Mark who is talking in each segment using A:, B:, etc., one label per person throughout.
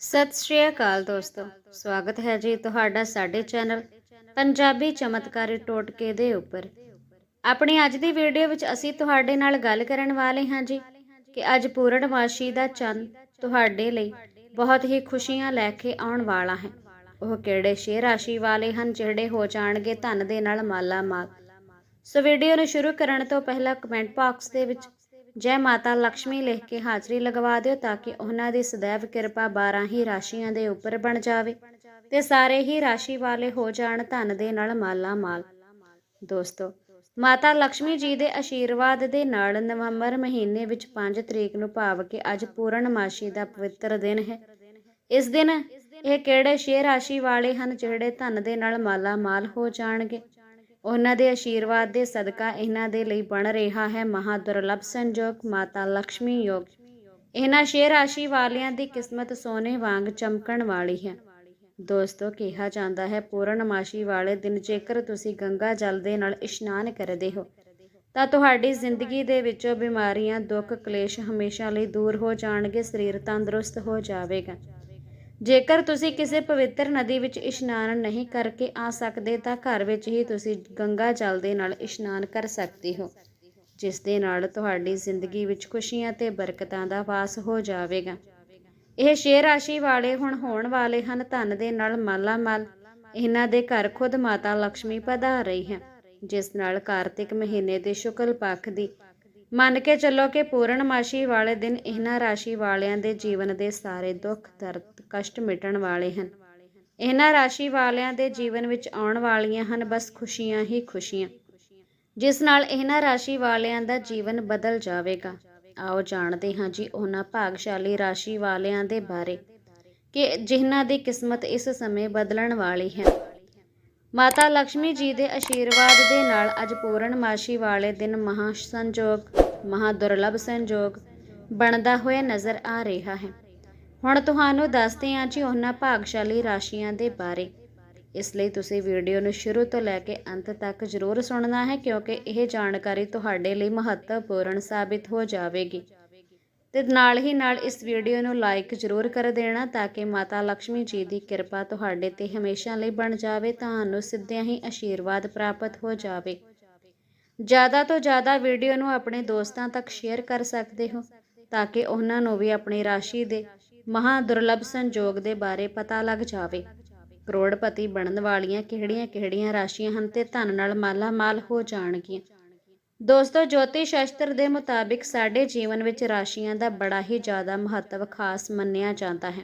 A: ਸਤਿ ਸ਼੍ਰੀ ਅਕਾਲ ਦੋਸਤੋ। ਸਵਾਗਤ ਹੈ ਜੀ ਤੁਹਾਡਾ ਸਾਡੇ ਚੈਨਲ ਪੰਜਾਬੀ ਚਮਤਕਾਰੀ ਟੋਟਕੇ ਦੇ ਉੱਪਰ। ਆਪਣੀ ਅੱਜ ਦੀ ਵੀਡੀਓ ਵਿੱਚ ਅਸੀਂ ਤੁਹਾਡੇ ਨਾਲ ਗੱਲ ਕਰਨ ਵਾਲੇ ਹਾਂ ਜੀ ਕਿ ਅੱਜ ਪੂਰਨਮਾਸ਼ੀ ਦਾ ਚੰਦ ਤੁਹਾਡੇ ਲਈ ਬਹੁਤ ਹੀ ਖੁਸ਼ੀਆਂ ਲੈ ਕੇ ਆਉਣ ਵਾਲਾ ਹੈ। ਉਹ ਕਿਹੜੇ ਸ਼ੇਰ ਰਾਸ਼ੀ ਵਾਲੇ ਹਨ, ਜਿਹੜੇ ਹੋ ਜਾਣਗੇ ਧਨ ਦੇ ਨਾਲ ਮਾਲਾ ਮਾਲ ਸੋ ਵੀਡੀਓ ਨੂੰ ਸ਼ੁਰੂ ਕਰਨ ਤੋਂ ਪਹਿਲਾਂ ਕਮੈਂਟ ਬਾਕਸ ਦੇ ਵਿੱਚ ਜੈ ਮਾਤਾ ਲక్ష్ਮੀ ਲਿਖ ਕੇ ਹਾਜ਼ਰੀ ਲਗਵਾ ਦਿਓ ਤਾਂ ਕਿ ਉਹਨਾਂ ਦੀ ਸਦੈਵ ਕਿਰਪਾ 12 ਹੀ ਰਾਸ਼ੀਆਂ ਦੇ ਉੱਪਰ ਬਣ ਜਾਵੇ ਤੇ ਸਾਰੇ ਹੀ ਰਾਸ਼ੀ ਵਾਲੇ ਹੋ ਜਾਣ ਧਨ ਦੇ ਨਾਲ ਮਾਲਾ ਮਾਲ। ਦੋਸਤੋ, ਮਾਤਾ ਲక్ష్ਮੀ ਜੀ ਦੇ ਆਸ਼ੀਰਵਾਦ ਦੇ ਨਾਲ ਨਵੰਬਰ ਮਹੀਨੇ ਵਿੱਚ 5 ਤਰੀਕ ਨੂੰ ਭਾਵ ਕੇ ਅੱਜ ਪੂਰਨ ਮਾਸੀ ਦਾ ਪਵਿੱਤਰ ਦਿਨ ਹੈ। ਇਸ ਦਿਨ ਇਹ ਕਿਹੜੇ ਸ਼ੇਰ ਰਾਸ਼ੀ ਵਾਲੇ ਹਨ ਜਿਹੜੇ ਧਨ ਦੇ ਨਾਲ ਮਾਲਾ ਮਾਲ ਹੋ ਜਾਣਗੇ? ਉਹਨਾਂ ਦੇ ਆਸ਼ੀਰਵਾਦ ਦੇ ਸਦਕਾ ਇਹਨਾਂ ਦੇ ਲਈ ਬਣ ਰਿਹਾ ਹੈ ਮਹਾ ਦੁਰਲਭ ਸੰਜੋਗ ਮਾਤਾ ਲక్ష్ਮੀ ਯੋਗ। ਇਹਨਾਂ ਸ਼ੇਰ ਰਾਸ਼ੀ ਵਾਲਿਆਂ ਦੀ ਕਿਸਮਤ ਸੋਨੇ ਵਾਂਗ ਚਮਕਣ ਵਾਲੀ ਹੈ। ਦੋਸਤੋ, ਕਿਹਾ ਜਾਂਦਾ ਹੈ, ਪੂਰਨਮਾਸ਼ੀ ਵਾਲੇ ਦਿਨ ਜੇਕਰ ਤੁਸੀਂ ਗੰਗਾ ਜਲ ਦੇ ਨਾਲ ਇਸ਼ਨਾਨ ਕਰਦੇ ਹੋ, ਤਾਂ ਤੁਹਾਡੀ ਜ਼ਿੰਦਗੀ ਦੇ ਵਿੱਚੋਂ ਬਿਮਾਰੀਆਂ, ਦੁੱਖ, ਕਲੇਸ਼ ਹਮੇਸ਼ਾ ਲਈ ਦੂਰ ਹੋ ਜਾਣਗੇ, ਸਰੀਰ ਤੰਦਰੁਸਤ ਹੋ ਜਾਵੇਗਾ। ਜੇਕਰ ਤੁਸੀਂ ਕਿਸੇ ਪਵਿੱਤਰ ਨਦੀ ਵਿੱਚ ਇਸ਼ਨਾਨ ਨਹੀਂ ਕਰਕੇ ਆ ਸਕਦੇ ਤਾਂ ਘਰ ਵਿੱਚ ਹੀ ਤੁਸੀਂ ਗੰਗਾ ਜਲ ਦੇ ਨਾਲ ਇਸ਼ਨਾਨ ਕਰ ਸਕਦੇ ਹੋ, ਜਿਸ ਦੇ ਨਾਲ ਤੁਹਾਡੀ ਜ਼ਿੰਦਗੀ ਵਿੱਚ ਖੁਸ਼ੀਆਂ ਤੇ ਬਰਕਤਾਂ ਦਾ ਵਾਸ ਹੋ ਜਾਵੇਗਾ। ਇਹ ਸ਼ੇਰ ਰਾਸ਼ੀ ਵਾਲੇ ਹੁਣ ਹੋਣ ਵਾਲੇ ਹਨ, ਧਨ ਦੇ ਨਾਲ ਮਾਲਾ ਮਾਲ ਇਹਨਾਂ ਦੇ ਘਰ ਖੁਦ ਮਾਤਾ ਲక్ష్ਮੀ ਪਧਾਰ ਰਹੀ ਹੈ, ਜਿਸ ਨਾਲ ਕਾਰਤਿਕ ਮਹੀਨੇ ਦੇ ਸ਼ੁਕਲ ਪੱਖ ਦੀ ਮੰਨ ਕੇ ਚੱਲੋ ਕਿ ਪੂਰਨਮਾਸ਼ੀ ਵਾਲੇ ਦਿਨ ਇਹਨਾਂ ਰਾਸ਼ੀ ਵਾਲਿਆਂ ਦੇ ਜੀਵਨ ਦੇ ਸਾਰੇ ਦੁੱਖ, ਦਰਦ ਕਸ਼ਟ ਮਿਟਣ ਵਾਲੇ ਹਨ। ਇਹਨਾਂ ਰਾਸ਼ੀ ਵਾਲਿਆਂ ਦੇ ਜੀਵਨ ਵਿੱਚ ਆਉਣ ਵਾਲੀਆਂ ਹਨ, ਬਸ ਖੁਸ਼ੀਆਂ ਹੀ ਖੁਸ਼ੀਆਂ। ਜਿਸ ਨਾਲ ਇਹਨਾਂ ਰਾਸ਼ੀ ਵਾਲਿਆਂ ਦਾ ਜੀਵਨ ਬਦਲ ਜਾਵੇਗਾ। ਆਓ ਜਾਣਦੇ ਹਾਂ ਜੀ ਉਹਨਾਂ ਭਾਗਸ਼ਾਲੀ ਰਾਸ਼ੀ ਵਾਲਿਆਂ ਦੇ ਬਾਰੇ ਕਿ ਜਿਨ੍ਹਾਂ ਦੀ ਕਿਸਮਤ ਇਸ ਸਮੇਂ ਬਦਲਣ ਵਾਲੀ ਹੈ। ਮਾਤਾ ਲక్ష్ਮੀ ਜੀ ਦੇ ਆਸ਼ੀਰਵਾਦ ਦੇ ਨਾਲ ਅੱਜ ਪੂਰਨਮਾਸ਼ੀ ਵਾਲੇ ਦਿਨ ਮਹਾ ਸੰਜੋਗ ਮਹਾ ਦੁਰਲਭ ਸੰਜੋਗ ਬਣਦਾ ਹੋਇਆ ਨਜ਼ਰ ਆ ਰਿਹਾ ਹੈ। ਹੁਣ ਤੁਹਾਨੂੰ ਦੱਸਦੇ ਹਾਂ ਜੀ ਉਹਨਾਂ ਭਾਗਸ਼ਾਲੀ ਰਾਸ਼ੀਆਂ ਦੇ ਬਾਰੇ। ਇਸ ਲਈ ਤੁਸੀਂ ਵੀਡੀਓ ਨੂੰ ਸ਼ੁਰੂ ਤੋਂ ਲੈ ਕੇ ਅੰਤ ਤੱਕ ਜ਼ਰੂਰ ਸੁਣਨਾ ਹੈ, ਕਿਉਂਕਿ ਇਹ ਜਾਣਕਾਰੀ ਤੁਹਾਡੇ ਲਈ ਮਹੱਤਵਪੂਰਨ ਸਾਬਿਤ ਹੋ ਜਾਵੇਗੀ। ਤੇ ਨਾਲ ਹੀ ਨਾਲ ਇਸ ਵੀਡੀਓ ਨੂੰ ਲਾਈਕ ਜ਼ਰੂਰ ਕਰ ਦੇਣਾ, ਤਾਂ ਕਿ ਮਾਤਾ ਲక్ష్ਮੀ ਜੀ ਦੀ ਕਿਰਪਾ ਤੁਹਾਡੇ ਤੇ ਹਮੇਸ਼ਾ ਲਈ ਬਣ ਜਾਵੇ, ਤੁਹਾਨੂੰ ਸਿੱਧਿਆਂ ਹੀ ਆਸ਼ੀਰਵਾਦ ਪ੍ਰਾਪਤ ਹੋ ਜਾਵੇ। ਜ਼ਿਆਦਾ ਤੋਂ ਜ਼ਿਆਦਾ ਵੀਡੀਓ ਨੂੰ ਆਪਣੇ ਦੋਸਤਾਂ ਤੱਕ ਸ਼ੇਅਰ ਕਰ ਸਕਦੇ ਹੋ, ਤਾਂ ਕਿ ਉਹਨਾਂ ਨੂੰ ਵੀ ਆਪਣੀ ਰਾਸ਼ੀ ਦੇ ਮਹਾ ਦੁਰਲਭ ਸੰਜੋਗ ਦੇ ਬਾਰੇ ਪਤਾ ਲੱਗ ਜਾਵੇ। ਕਰੋੜਪਤੀ ਬਣਨ ਵਾਲੀਆਂ ਕਿਹੜੀਆਂ-ਕਿਹੜੀਆਂ ਰਾਸ਼ੀਆਂ ਹਨ ਤੇ ਧਨ ਨਾਲ ਮਾਲਾ ਮਾਲ ਹੋ ਜਾਣਗੀਆਂ। ਦੋਸਤੋ ਜੋਤਿਸ਼ ਸ਼ਾਸਤਰ ਦੇ ਮੁਤਾਬਿਕ ਸਾਡੇ ਜੀਵਨ ਵਿੱਚ ਰਾਸ਼ੀਆਂ ਦਾ ਬੜਾ ਹੀ ਜ਼ਿਆਦਾ ਮਹੱਤਵ ਖਾਸ ਮੰਨਿਆ ਜਾਂਦਾ ਹੈ।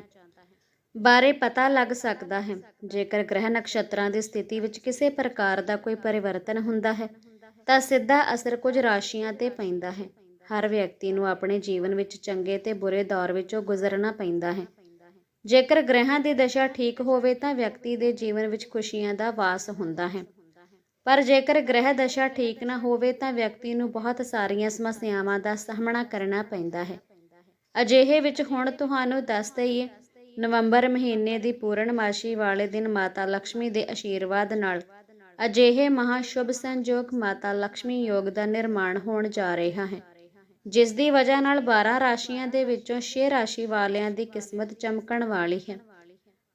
A: ਬਾਰੇ ਪਤਾ ਲੱਗ ਸਕਦਾ ਹੈ। ਜੇਕਰ ਗ੍ਰਹਿ ਨਕਸ਼ਤਰਾਂ ਦੀ ਸਥਿਤੀ ਵਿੱਚ ਕਿਸੇ ਪ੍ਰਕਾਰ ਦਾ ਕੋਈ ਪਰਿਵਰਤਨ ਹੁੰਦਾ ਹੈ, ਤਾਂ ਸਿੱਧਾ ਅਸਰ ਕੁਝ ਰਾਸ਼ੀਆਂ ਤੇ ਪੈਂਦਾ ਹੈ। ਹਰ ਵਿਅਕਤੀ ਨੂੰ ਆਪਣੇ ਜੀਵਨ ਵਿੱਚ ਚੰਗੇ ਤੇ ਬੁਰੇ ਦੌਰ ਵਿੱਚੋਂ ਗੁਜ਼ਰਨਾ ਪੈਂਦਾ ਹੈ। ਜੇਕਰ ਗ੍ਰਹਿਾਂ ਦੀ ਦਸ਼ਾ ਠੀਕ ਹੋਵੇ ਤਾਂ ਵਿਅਕਤੀ ਦੇ ਜੀਵਨ ਵਿੱਚ ਖੁਸ਼ੀਆਂ ਦਾ ਵਾਸ ਹੁੰਦਾ ਹੈ। ਪਰ ਜੇਕਰ ਗ੍ਰਹਿ ਦਸ਼ਾ ਠੀਕ ਨਾ ਹੋਵੇ ਤਾਂ ਵਿਅਕਤੀ ਨੂੰ ਬਹੁਤ ਸਾਰੀਆਂ ਸਮੱਸਿਆਵਾਂ ਦਾ ਸਾਹਮਣਾ ਕਰਨਾ ਪੈਂਦਾ ਹੈ। ਅਜਿਹੇ ਵਿੱਚ ਹੁਣ ਤੁਹਾਨੂੰ ਦੱਸ ਦਈਏ, ਨਵੰਬਰ ਮਹੀਨੇ ਦੀ ਪੂਰਨਮਾਸ਼ੀ ਵਾਲੇ ਦਿਨ ਮਾਤਾ ਲక్ష్ਮੀ ਦੇ ਆਸ਼ੀਰਵਾਦ ਨਾਲ ਅਜਿਹੇ ਮਹਾ ਸ਼ੁਭ ਸੰਯੋਗ ਮਾਤਾ ਲక్ష్ਮੀ ਯੋਗ ਦਾ ਨਿਰਮਾਣ ਹੋਣ ਜਾ ਰਿਹਾ ਹੈ। ਜਿਸ ਦੀ ਵਜ੍ਹਾ ਨਾਲ 12 ਰਾਸ਼ੀਆਂ ਦੇ ਵਿੱਚੋਂ 6 ਰਾਸ਼ੀ ਵਾਲਿਆਂ ਦੀ ਕਿਸਮਤ ਚਮਕਣ ਵਾਲੀ ਹੈ।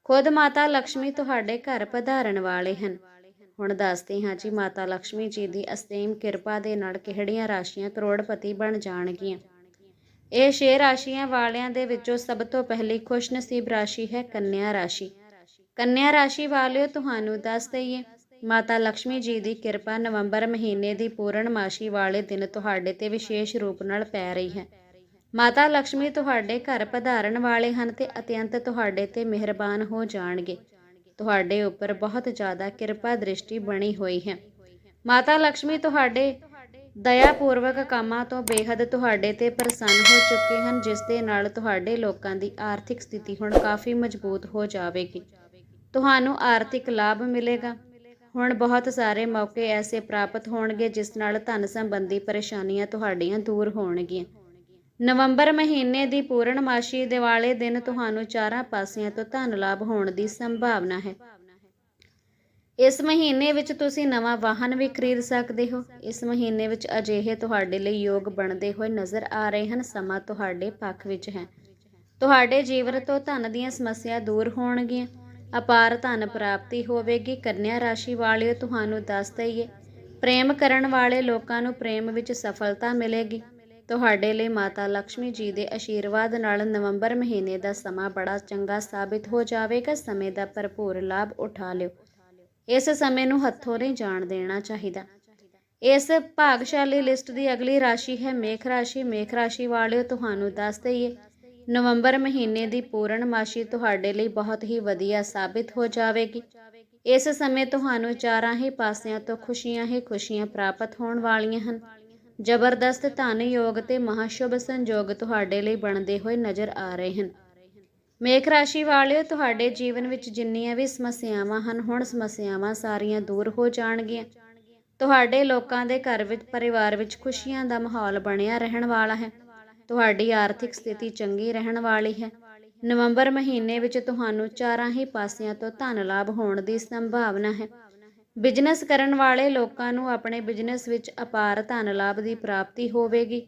A: ਖੁਦ ਮਾਤਾ ਲక్ష్ਮੀ ਤੁਹਾਡੇ ਘਰ ਪਧਾਰਨ ਵਾਲੇ ਹਨ। ਹੁਣ ਦੱਸਦੇ ਹਾਂ ਜੀ, ਮਾਤਾ ਲక్ష్ਮੀ ਜੀ ਦੀ ਅਸੀਮ ਕਿਰਪਾ ਦੇ ਨਾਲ ਕਿਹੜੀਆਂ ਰਾਸ਼ੀਆਂ ਕਰੋੜਪਤੀ ਬਣ ਜਾਣਗੀਆਂ? ਇਹ ਛੇ ਰਾਸ਼ੀਆਂ ਵਾਲਿਆਂ ਦੇ ਵਿੱਚੋਂ ਸਭ ਤੋਂ ਪਹਿਲੀ ਖੁਸ਼ਨਸੀਬ ਰਾਸ਼ੀ ਹੈ ਕੰਨਿਆ ਰਾਸ਼ੀ। ਕੰਨਿਆ ਰਾਸ਼ੀ ਵਾਲਿਓ, ਤੁਹਾਨੂੰ ਦੱਸ ਦਈਏ ਮਾਤਾ ਲਕਸ਼ਮੀ ਜੀ ਦੀ ਕਿਰਪਾ ਨਵੰਬਰ ਮਹੀਨੇ ਦੀ ਪੂਰਨਮਾਸ਼ੀ ਵਾਲੇ ਦਿਨ ਤੁਹਾਡੇ ਤੇ ਵਿਸ਼ੇਸ਼ ਰੂਪ ਨਾਲ ਪੈ ਰਹੀ ਹੈ। ਮਾਤਾ ਲਕਸ਼ਮੀ ਤੁਹਾਡੇ ਘਰ ਪਧਾਰਨ ਵਾਲੇ ਹਨ ਤੇ ਅਤਿਅੰਤ ਤੁਹਾਡੇ ਤੇ ਮਿਹਰਬਾਨ ਹੋ ਜਾਣਗੇ। ਤੁਹਾਡੇ ਉੱਪਰ ਬਹੁਤ ਜ਼ਿਆਦਾ ਕਿਰਪਾ ਦ੍ਰਿਸ਼ਟੀ ਬਣੀ ਹੋਈ ਹੈ। ਮਾਤਾ ਲਕਸ਼ਮੀ ਤੁਹਾਡੇ ਦਇਆ ਪੂਰਵਕ ਕੰਮਾਂ ਤੋਂ ਬੇਹੱਦ ਤੁਹਾਡੇ ਤੇ ਪ੍ਰਸੰਨ ਹੋ ਚੁੱਕੇ ਹਨ, ਜਿਸ ਦੇ ਨਾਲ ਤੁਹਾਡੇ ਲੋਕਾਂ ਦੀ ਆਰਥਿਕ ਸਥਿਤੀ ਹੁਣ ਕਾਫੀ ਮਜ਼ਬੂਤ ਹੋ ਜਾਵੇਗੀ। ਤੁਹਾਨੂੰ ਆਰਥਿਕ ਲਾਭ ਮਿਲੇਗਾ। ਹੁਣ ਬਹੁਤ ਸਾਰੇ ਮੌਕੇ ਐਸੇ ਪ੍ਰਾਪਤ ਹੋਣਗੇ ਜਿਸ ਨਾਲ ਧਨ ਸੰਬੰਧੀ ਪਰੇਸ਼ਾਨੀਆਂ ਤੁਹਾਡੀਆਂ ਦੂਰ ਹੋਣਗੀਆਂ। ਨਵੰਬਰ ਮਹੀਨੇ ਦੀ ਪੂਰਨਮਾਸ਼ੀ ਦਿਵਾਲੇ ਦਿਨ ਤੁਹਾਨੂੰ ਚਾਰਾਂ ਪਾਸਿਆਂ ਤੋਂ ਧਨ ਲਾਭ ਹੋਣ ਦੀ ਸੰਭਾਵਨਾ ਹੈ। ਇਸ ਮਹੀਨੇ ਵਿੱਚ ਤੁਸੀਂ ਨਵਾਂ ਵਾਹਨ ਵੀ ਖਰੀਦ ਸਕਦੇ ਹੋ। ਇਸ ਮਹੀਨੇ ਵਿੱਚ ਅਜਿਹੇ ਤੁਹਾਡੇ ਲਈ ਯੋਗ ਬਣਦੇ ਹੋਏ ਨਜ਼ਰ ਆ ਰਹੇ ਹਨ। ਸਮਾਂ ਤੁਹਾਡੇ ਪੱਖ ਵਿੱਚ ਹੈ। ਤੁਹਾਡੇ ਜੀਵਨ ਤੋਂ ਧਨ ਦੀਆਂ ਸਮੱਸਿਆ ਦੂਰ ਹੋਣਗੀਆਂ। ਅਪਾਰ ਧਨ ਪ੍ਰਾਪਤੀ ਹੋਵੇਗੀ, ਕੰਨਿਆ ਰਾਸ਼ੀ ਵਾਲਿਓ ਤੁਹਾਨੂੰ ਦੱਸ ਦਈਏ। ਪ੍ਰੇਮ ਕਰਨ ਵਾਲੇ ਲੋਕਾਂ ਨੂੰ ਪ੍ਰੇਮ ਵਿੱਚ ਸਫਲਤਾ ਮਿਲੇਗੀ। ਤੁਹਾਡੇ ਲਈ ਮਾਤਾ ਲక్ష్ਮੀ ਜੀ ਦੇ ਆਸ਼ੀਰਵਾਦ ਨਾਲ ਨਵੰਬਰ ਮਹੀਨੇ ਦਾ ਸਮਾਂ ਬੜਾ ਚੰਗਾ ਸਾਬਿਤ ਹੋ ਜਾਵੇਗਾ। ਸਮੇਂ ਦਾ ਭਰਪੂਰ ਲਾਭ ਉਠਾ ਲਿਓ। ਇਸ ਸਮੇਂ ਨੂੰ ਹੱਥੋਂ ਨਹੀਂ ਜਾਣ ਦੇਣਾ ਚਾਹੀਦਾ। ਇਸ ਭਾਗਸ਼ਾਲੀ ਲਿਸਟ ਦੀ ਅਗਲੀ ਰਾਸ਼ੀ ਹੈ ਮੇਖ ਰਾਸ਼ੀ। ਮੇਖ ਰਾਸ਼ੀ ਵਾਲਿਓ ਤੁਹਾਨੂੰ ਦੱਸ ਦਈਏ ਨਵੰਬਰ ਮਹੀਨੇ ਦੀ ਪੂਰਨਮਾਸ਼ੀ ਤੁਹਾਡੇ ਲਈ ਬਹੁਤ ਹੀ ਵਧੀਆ ਸਾਬਿਤ ਹੋ ਜਾਵੇਗੀ। ਇਸ ਸਮੇਂ ਤੁਹਾਨੂੰ ਚਾਰਾਂ ਹੀ ਪਾਸਿਆਂ ਤੋਂ ਖੁਸ਼ੀਆਂ ਹੀ ਖੁਸ਼ੀਆਂ ਪ੍ਰਾਪਤ ਹੋਣ ਵਾਲੀਆਂ ਹਨ। ਜ਼ਬਰਦਸਤ ਧਨ ਯੋਗ ਤੇ ਮਹਾਸ਼ੁਭ ਸੰਯੋਗ ਤੁਹਾਡੇ ਲਈ ਬਣਦੇ ਹੋਏ ਨਜ਼ਰ ਆ ਰਹੇ ਹਨ। ਮੇਖ ਰਾਸ਼ੀ ਵਾਲਿਓ, ਤੁਹਾਡੇ ਜੀਵਨ ਵਿੱਚ ਜਿੰਨੀਆਂ ਵੀ ਸਮੱਸਿਆਵਾਂ ਹਨ, ਹੁਣ ਸਮੱਸਿਆਵਾਂ ਸਾਰੀਆਂ ਦੂਰ ਹੋ ਜਾਣਗੀਆਂ। ਤੁਹਾਡੇ ਲੋਕਾਂ ਦੇ ਘਰ ਵਿੱਚ, ਪਰਿਵਾਰ ਵਿੱਚ ਖੁਸ਼ੀਆਂ ਦਾ ਮਾਹੌਲ ਬਣਿਆ ਰਹਿਣ ਵਾਲਾ ਹੈ। ਤੁਹਾਡੀ ਆਰਥਿਕ ਸਥਿਤੀ ਚੰਗੀ ਰਹਿਣ ਵਾਲੀ ਹੈ। ਨਵੰਬਰ ਮਹੀਨੇ ਵਿੱਚ ਤੁਹਾਨੂੰ ਚਾਰਾਂ ਹੀ ਪਾਸਿਆਂ ਤੋਂ ਧਨ ਲਾਭ ਹੋਣ ਦੀ ਸੰਭਾਵਨਾ ਹੈ। ਬਿਜ਼ਨਸ ਕਰਨ ਵਾਲੇ ਲੋਕਾਂ ਨੂੰ ਆਪਣੇ ਬਿਜ਼ਨਸ ਵਿੱਚ ਅਪਾਰ ਧਨ ਲਾਭ ਦੀ ਪ੍ਰਾਪਤੀ ਹੋਵੇਗੀ।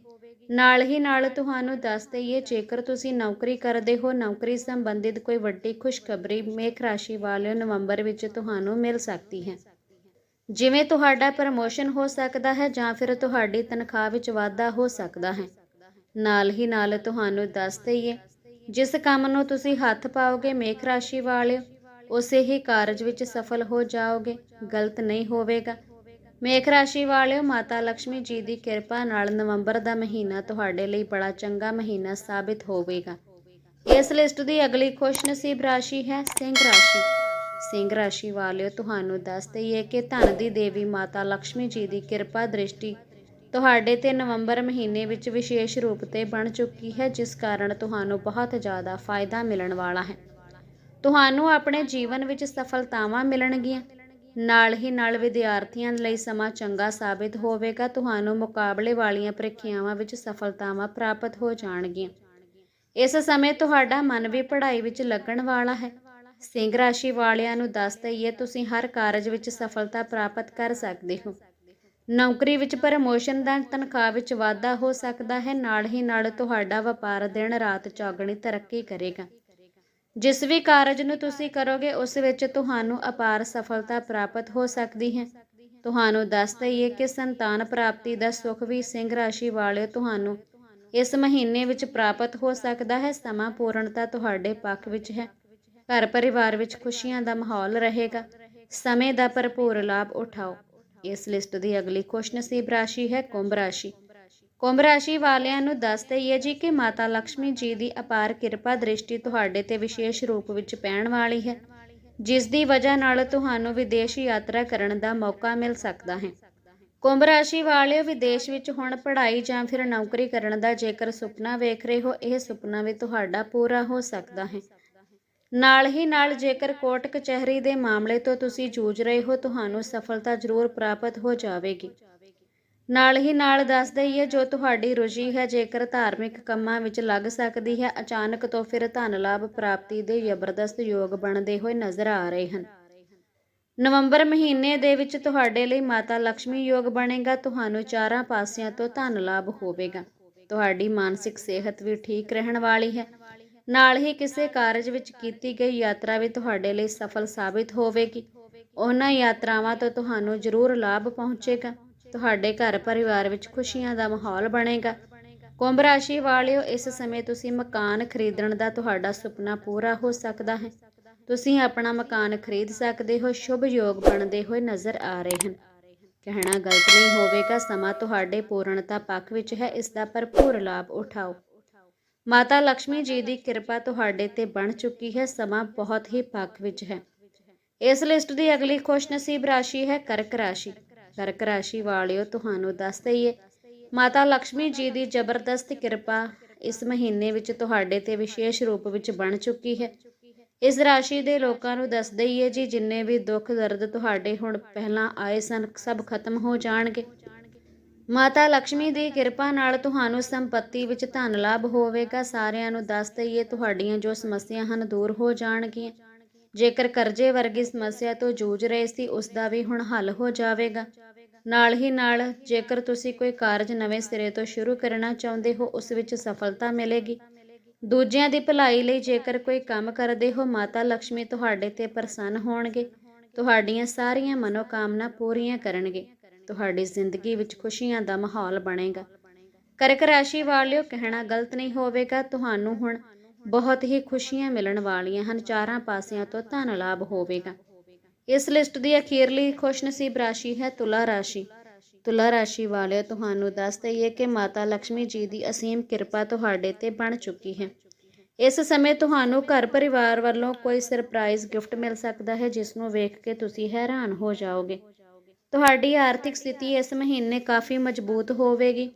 A: ਨਾਲ ਹੀ ਨਾਲ ਤੁਹਾਨੂੰ ਦੱਸ ਦਈਏ, ਜੇਕਰ ਤੁਸੀਂ ਨੌਕਰੀ ਕਰਦੇ ਹੋ, ਨੌਕਰੀ ਸੰਬੰਧਿਤ ਕੋਈ ਵੱਡੀ ਖੁਸ਼ਖਬਰੀ ਮੇਖ ਰਾਸ਼ੀ ਵਾਲਿਓ ਨਵੰਬਰ ਵਿੱਚ ਤੁਹਾਨੂੰ ਮਿਲ ਸਕਦੀ ਹੈ। ਜਿਵੇਂ ਤੁਹਾਡਾ ਪ੍ਰਮੋਸ਼ਨ ਹੋ ਸਕਦਾ ਹੈ ਜਾਂ ਫਿਰ ਤੁਹਾਡੀ ਤਨਖਾਹ ਵਿੱਚ ਵਾਧਾ ਹੋ ਸਕਦਾ ਹੈ। ਨਾਲ ਹੀ ਨਾਲ ਤੁਹਾਨੂੰ ਦੱਸ ਦਈਏ, ਜਿਸ ਕੰਮ ਨੂੰ ਤੁਸੀਂ ਹੱਥ ਪਾਓਗੇ ਮੇਖ ਰਾਸ਼ੀ ਵਾਲਿਓ, ਉਸੇ ਹੀ ਕਾਰਜ ਵਿੱਚ ਸਫਲ ਹੋ ਜਾਓਗੇ, ਗਲਤ ਨਹੀਂ ਹੋਵੇਗਾ। ਮੇਖ ਰਾਸ਼ੀ ਵਾਲਿਓ, ਮਾਤਾ ਲక్ష్ਮੀ ਜੀ ਦੀ ਕਿਰਪਾ ਨਾਲ ਨਵੰਬਰ ਦਾ ਮਹੀਨਾ ਤੁਹਾਡੇ ਲਈ ਬੜਾ ਚੰਗਾ ਮਹੀਨਾ ਸਾਬਿਤ ਹੋਵੇਗਾ। ਇਸ ਲਿਸਟ ਦੀ ਅਗਲੀ ਖੁਸ਼ ਨਸੀਬ ਰਾਸ਼ੀ ਹੈ ਸਿੰਘ ਰਾਸ਼ੀ। ਸਿੰਘ ਰਾਸ਼ੀ ਵਾਲਿਓ, ਤੁਹਾਨੂੰ ਦੱਸ ਦਈਏ ਕਿ ਧਨ ਦੀ ਦੇਵੀ ਮਾਤਾ ਲక్ష్ਮੀ ਜੀ ਦੀ ਕਿਰਪਾ ਦ੍ਰਿਸ਼ਟੀ ਤੁਹਾਡੇ ਤੇ ਨਵੰਬਰ ਮਹੀਨੇ ਵਿੱਚ ਵਿਸ਼ੇਸ਼ ਰੂਪ ਤੇ ਬਣ ਚੁੱਕੀ ਹੈ, ਜਿਸ ਕਾਰਨ ਤੁਹਾਨੂੰ ਬਹੁਤ ਜ਼ਿਆਦਾ ਫਾਇਦਾ ਮਿਲਣ ਵਾਲਾ ਹੈ। ਤੁਹਾਨੂੰ ਆਪਣੇ ਜੀਵਨ ਵਿੱਚ ਸਫਲਤਾਵਾਂ ਮਿਲਣਗੀਆਂ। ਨਾਲ ਹੀ ਨਾਲ ਵਿਦਿਆਰਥੀਆਂ ਲਈ ਸਮਾਂ ਚੰਗਾ ਸਾਬਿਤ ਹੋਵੇਗਾ। ਤੁਹਾਨੂੰ ਮੁਕਾਬਲੇ ਵਾਲੀਆਂ ਪ੍ਰੀਖਿਆਵਾਂ ਵਿੱਚ ਸਫਲਤਾਵਾਂ ਪ੍ਰਾਪਤ ਹੋ ਜਾਣਗੀਆਂ। ਇਸ ਸਮੇਂ ਤੁਹਾਡਾ ਮਨ ਵੀ ਪੜ੍ਹਾਈ ਵਿੱਚ ਲੱਗਣ ਵਾਲਾ ਹੈ। ਸਿੰਘ ਰਾਸ਼ੀ ਵਾਲਿਆਂ ਨੂੰ ਦੱਸ ਦਈਏ, ਤੁਸੀਂ ਹਰ ਕਾਰਜ ਵਿੱਚ ਸਫਲਤਾ ਪ੍ਰਾਪਤ ਕਰ ਸਕਦੇ ਹੋ। ਨੌਕਰੀ ਵਿੱਚ ਪ੍ਰਮੋਸ਼ਨ ਦਾ ਤਨਖਾਹ ਵਿੱਚ ਵਾਧਾ ਹੋ ਸਕਦਾ ਹੈ। ਨਾਲ ਹੀ ਨਾਲ ਤੁਹਾਡਾ ਵਪਾਰ ਦਿਨ ਰਾਤ ਚੌਗਣੀ ਤਰੱਕੀ ਕਰੇਗਾ। ਜਿਸ ਵੀ ਕਾਰਜ ਨੂੰ ਤੁਸੀਂ ਕਰੋਗੇ, ਉਸ ਵਿੱਚ ਤੁਹਾਨੂੰ ਅਪਾਰ ਸਫਲਤਾ ਪ੍ਰਾਪਤ ਹੋ ਸਕਦੀ ਹੈ। ਤੁਹਾਨੂੰ ਦੱਸ ਦਈਏ ਕਿ ਸੰਤਾਨ ਪ੍ਰਾਪਤੀ ਦਾ ਸੁਖ ਵੀ ਸਿੰਘ ਰਾਸ਼ੀ ਵਾਲਿਓ ਤੁਹਾਨੂੰ ਇਸ ਮਹੀਨੇ ਵਿੱਚ ਪ੍ਰਾਪਤ ਹੋ ਸਕਦਾ ਹੈ। ਸਮਾਂ ਪੂਰਨਤਾ ਤੁਹਾਡੇ ਪੱਖ ਵਿੱਚ ਹੈ। ਘਰ ਪਰਿਵਾਰ ਵਿੱਚ ਖੁਸ਼ੀਆਂ ਦਾ ਮਾਹੌਲ ਰਹੇਗਾ। ਸਮੇਂ ਦਾ ਭਰਪੂਰ ਲਾਭ ਉਠਾਓ। ਇਸ ਲਿਸਟ ਦੀ ਅਗਲੀ ਖੁਸ਼ਨਸੀਬ ਰਾਸ਼ੀ ਹੈ ਕੁੰਭ ਰਾਸ਼ੀ। ਕੁੰਭ ਰਾਸ਼ੀ ਵਾਲਿਆਂ ਨੂੰ ਦੱਸ ਦਈਏ ਜੀ ਕਿ ਮਾਤਾ ਲక్ష్ਮੀ ਜੀ ਦੀ ਅਪਾਰ ਕਿਰਪਾ ਦ੍ਰਿਸ਼ਟੀ ਤੁਹਾਡੇ ਤੇ ਵਿਸ਼ੇਸ਼ ਰੂਪ ਵਿੱਚ ਪੈਣ ਵਾਲੀ ਹੈ, ਜਿਸ ਦੀ ਵਜ੍ਹਾ ਨਾਲ ਤੁਹਾਨੂੰ ਵਿਦੇਸ਼ ਯਾਤਰਾ ਕਰਨ ਦਾ ਮੌਕਾ ਮਿਲ ਸਕਦਾ ਹੈ। ਕੁੰਭ ਰਾਸ਼ੀ ਵਾਲਿਓ, ਵਿਦੇਸ਼ ਵਿੱਚ ਹੁਣ ਪੜ੍ਹਾਈ ਜਾਂ ਫਿਰ ਨੌਕਰੀ ਕਰਨ ਦਾ ਜੇਕਰ ਸੁਪਨਾ ਵੇਖ ਰਹੇ ਹੋ, ਇਹ ਸੁਪਨਾ ਵੀ ਤੁਹਾਡਾ ਪੂਰਾ ਹੋ ਸਕਦਾ ਹੈ। ਨਾਲ ਹੀ ਨਾਲ ਜੇਕਰ ਕੋਰਟ ਕਚਹਿਰੀ ਦੇ ਮਾਮਲੇ ਤੋਂ ਤੁਸੀਂ ਜੂਝ ਰਹੇ ਹੋ, ਤੁਹਾਨੂੰ ਸਫਲਤਾ ਜ਼ਰੂਰ ਪ੍ਰਾਪਤ ਹੋ ਜਾਵੇਗੀ। ਨਾਲ ਹੀ ਨਾਲ ਦੱਸ ਦਈਏ, ਜੋ ਤੁਹਾਡੀ ਰੁਚੀ ਹੈ, ਜੇਕਰ ਧਾਰਮਿਕ ਕੰਮਾਂ ਵਿੱਚ ਲੱਗ ਸਕਦੀ ਹੈ, ਅਚਾਨਕ ਤੋਂ ਫਿਰ ਧਨ ਲਾਭ ਪ੍ਰਾਪਤੀ ਦੇ ਜ਼ਬਰਦਸਤ ਯੋਗ ਬਣਦੇ ਹੋਏ ਨਜ਼ਰ ਆ ਰਹੇ ਹਨ। ਨਵੰਬਰ ਮਹੀਨੇ ਦੇ ਵਿੱਚ ਤੁਹਾਡੇ ਲਈ ਮਾਤਾ ਲక్ష్ਮੀ ਯੋਗ ਬਣੇਗਾ, ਤੁਹਾਨੂੰ ਚਾਰਾਂ ਪਾਸਿਆਂ ਤੋਂ ਧਨ ਲਾਭ ਹੋਵੇਗਾ। ਤੁਹਾਡੀ ਮਾਨਸਿਕ ਸਿਹਤ ਵੀ ਠੀਕ ਰਹਿਣ ਵਾਲੀ ਹੈ। ਨਾਲ ਹੀ ਕਿਸੇ ਕਾਰਜ ਵਿੱਚ ਕੀਤੀ ਗਈ ਯਾਤਰਾ ਵੀ ਤੁਹਾਡੇ ਲਈ ਸਫਲ ਸਾਬਿਤ ਹੋਵੇਗੀ। ਉਹਨਾਂ ਯਾਤਰਾਵਾਂ ਤੋਂ ਤੁਹਾਨੂੰ ਜ਼ਰੂਰ ਲਾਭ ਪਹੁੰਚੇਗਾ। ਤੁਹਾਡੇ ਘਰ ਪਰਿਵਾਰ ਵਿੱਚ ਖੁਸ਼ੀਆਂ ਦਾ ਮਾਹੌਲ ਬਣੇਗਾ। ਕੁੰਭ ਰਾਸ਼ੀ ਵਾਲਿਓ, ਇਸ ਸਮੇਂ ਤੁਸੀਂ ਮਕਾਨ ਖਰੀਦਣ ਦਾ ਤੁਹਾਡਾ ਸੁਪਨਾ ਪੂਰਾ ਹੋ ਸਕਦਾ ਹੈ। ਤੁਸੀਂ ਆਪਣਾ ਮਕਾਨ ਖਰੀਦ ਸਕਦੇ ਹੋ, ਸ਼ੁਭ ਯੋਗ ਬਣਦੇ ਹੋਏ ਨਜ਼ਰ ਆ ਰਹੇ ਹਨ। ਕਹਿਣਾ ਗਲਤ ਨਹੀਂ ਹੋਵੇਗਾ, ਸਮਾਂ ਤੁਹਾਡੇ ਪੂਰਨਤਾ ਪੱਖ ਵਿੱਚ ਹੈ, ਇਸ ਦਾ ਭਰਪੂਰ ਲਾਭ ਉਠਾਓ। ਮਾਤਾ ਲਕਸ਼ਮੀ ਜੀ ਦੀ ਕਿਰਪਾ ਤੁਹਾਡੇ ਤੇ ਬਣ ਚੁੱਕੀ ਹੈ, ਸਮਾਂ ਬਹੁਤ ਹੀ ਪੱਕ ਵਿੱਚ ਹੈ। ਇਸ ਲਿਸਟ ਦੀ ਅਗਲੀ ਖੁਸ਼ ਨਸੀਬ ਰਾਸ਼ੀ ਹੈ ਕਰਕ ਰਾਸ਼ੀ। ਕਰਕ ਰਾਸ਼ੀ ਵਾਲਿਓ, ਤੁਹਾਨੂੰ ਦੱਸ ਦਈਏ, ਮਾਤਾ ਲਕਸ਼ਮੀ ਜੀ ਦੀ ਜ਼ਬਰਦਸਤ ਕਿਰਪਾ ਇਸ ਮਹੀਨੇ ਵਿੱਚ ਤੁਹਾਡੇ ਤੇ ਵਿਸ਼ੇਸ਼ ਰੂਪ ਵਿੱਚ ਬਣ ਚੁੱਕੀ ਹੈ। ਇਸ ਰਾਸ਼ੀ ਦੇ ਲੋਕਾਂ ਨੂੰ ਦੱਸ ਦਈਏ ਜੀ, ਜਿੰਨੇ ਵੀ ਦੁੱਖ ਦਰਦ ਤੁਹਾਡੇ ਹੁਣ ਪਹਿਲਾਂ ਆਏ ਸਨ, ਸਭ ਖਤਮ ਹੋ ਜਾਣਗੇ। ਮਾਤਾ ਲక్ష్ਮੀ ਦੀ ਕਿਰਪਾ ਨਾਲ ਤੁਹਾਨੂੰ ਸੰਪਤੀ ਵਿੱਚ ਧਨ ਲਾਭ ਹੋਵੇਗਾ। ਸਾਰਿਆਂ ਨੂੰ ਦੱਸ ਦਈਏ, ਤੁਹਾਡੀਆਂ ਜੋ ਸਮੱਸਿਆ ਹਨ ਦੂਰ ਹੋ ਜਾਣਗੀਆਂ। ਜੇਕਰ ਕਰਜ਼ੇ ਵਰਗੀ ਸਮੱਸਿਆ ਤੋਂ ਜੂਝ ਰਹੇ ਸੀ, ਉਸ ਦਾ ਵੀ ਹੁਣ ਹੱਲ ਹੋ ਜਾਵੇਗਾ। ਨਾਲ ਹੀ ਨਾਲ, ਜੇਕਰ ਤੁਸੀਂ ਕੋਈ ਕਾਰਜ ਨਵੇਂ ਸਿਰੇ ਤੋਂ ਸ਼ੁਰੂ ਕਰਨਾ ਚਾਹੁੰਦੇ ਹੋ, ਉਸ ਵਿੱਚ ਸਫਲਤਾ ਮਿਲੇਗੀ। ਦੂਜਿਆਂ ਦੀ ਭਲਾਈ ਲਈ ਜੇਕਰ ਕੋਈ ਕੰਮ ਕਰਦੇ ਹੋ, ਮਾਤਾ ਲక్ష్ਮੀ ਤੁਹਾਡੇ ਤੇ ਪ੍ਰਸੰਨ ਹੋਣਗੇ। ਤੁਹਾਡੀਆਂ ਸਾਰੀਆਂ ਮਨੋਕਾਮਨਾ ਪੂਰੀਆਂ ਕਰਨਗੇ। ਤੁਹਾਡੀ ਜ਼ਿੰਦਗੀ ਵਿੱਚ ਖੁਸ਼ੀਆਂ ਦਾ ਮਾਹੌਲ ਬਣੇਗਾ। ਕਰਕ ਰਾਸ਼ੀ ਵਾਲਿਓ, ਕਹਿਣਾ ਗਲਤ ਨਹੀਂ ਹੋਵੇਗਾ। ਤੁਹਾਨੂੰ ਹੁਣ ਬਹੁਤ ਹੀ ਖੁਸ਼ੀਆਂ ਮਿਲਣ ਵਾਲੀਆਂ ਹਨ। ਚਾਰਾਂ ਪਾਸਿਆਂ ਤੋਂ ਧਨ ਲਾਭ ਹੋਵੇਗਾ। ਇਸ ਲਿਸਟ ਦੀ ਅਖੀਰਲੀ ਖੁਸ਼ਨਸੀਬ ਰਾਸ਼ੀ ਹੈ ਤੁਲਾ ਰਾਸ਼ੀ। ਤੁਲਾ ਰਾਸ਼ੀ ਵਾਲਿਓ, ਤੁਹਾਨੂੰ ਦੱਸ ਦਈਏ ਕਿ ਮਾਤਾ ਲక్ష్ਮੀ ਜੀ ਦੀ ਅਸੀਮ ਕਿਰਪਾ ਤੁਹਾਡੇ ਤੇ ਬਣ ਚੁੱਕੀ ਹੈ। ਇਸ ਸਮੇਂ ਤੁਹਾਨੂੰ ਘਰ ਪਰਿਵਾਰ ਵੱਲੋਂ ਕੋਈ ਸਰਪ੍ਰਾਈਜ਼ ਗਿਫਟ ਮਿਲ ਸਕਦਾ ਹੈ, ਜਿਸ ਨੂੰ ਵੇਖ ਕੇ ਤੁਸੀਂ ਹੈਰਾਨ ਹੋ ਜਾਓਗੇ। ਤੁਹਾਡੀ ਆਰਥਿਕ ਸਥਿਤੀ ਇਸ ਮਹੀਨੇ ਕਾਫੀ ਮਜ਼ਬੂਤ ਹੋਵੇਗੀ।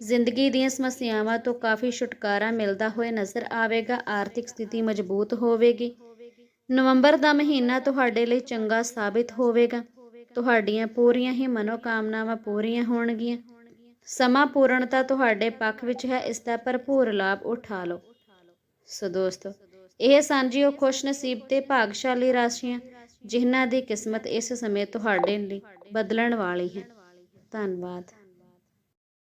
A: ਜ਼ਿੰਦਗੀ ਦੀਆਂ ਸਮੱਸਿਆਵਾਂ ਤੋਂ ਕਾਫੀ ਛੁਟਕਾਰਾ ਮਿਲਦਾ ਹੋਇਆ ਨਜ਼ਰ ਆਵੇਗਾ। ਆਰਥਿਕ ਸਥਿਤੀ ਮਜ਼ਬੂਤ ਹੋਵੇਗੀ। ਨਵੰਬਰ ਦਾ ਮਹੀਨਾ ਤੁਹਾਡੇ ਲਈ ਚੰਗਾ ਸਾਬਿਤ ਹੋਵੇਗਾ। ਤੁਹਾਡੀਆਂ ਪੂਰੀਆਂ ਹੀ ਮਨੋਕਾਮਨਾਵਾਂ ਪੂਰੀਆਂ ਹੋਣਗੀਆਂ। ਸਮਾਂ ਪੂਰਨਤਾ ਤੁਹਾਡੇ ਪੱਖ ਵਿੱਚ ਹੈ, ਇਸ ਦਾ ਭਰਪੂਰ ਲਾਭ ਉਠਾ ਲਓ। ਸੋ ਦੋਸਤੋ, ਇਹ ਸਾਂਝੀ ਉਹ ਖੁਸ਼ਨਸੀਬ ਤੇ ਭਾਗਸ਼ਾਲੀ ਰਾਸ਼ੀਆਂ, ਜਿਨ੍ਹਾਂ ਦੀ ਕਿਸਮਤ ਇਸ ਸਮੇਂ ਤੁਹਾਡੇ ਲਈ ਬਦਲਣ ਵਾਲੀ ਹੈ। ਧੰਨਵਾਦ।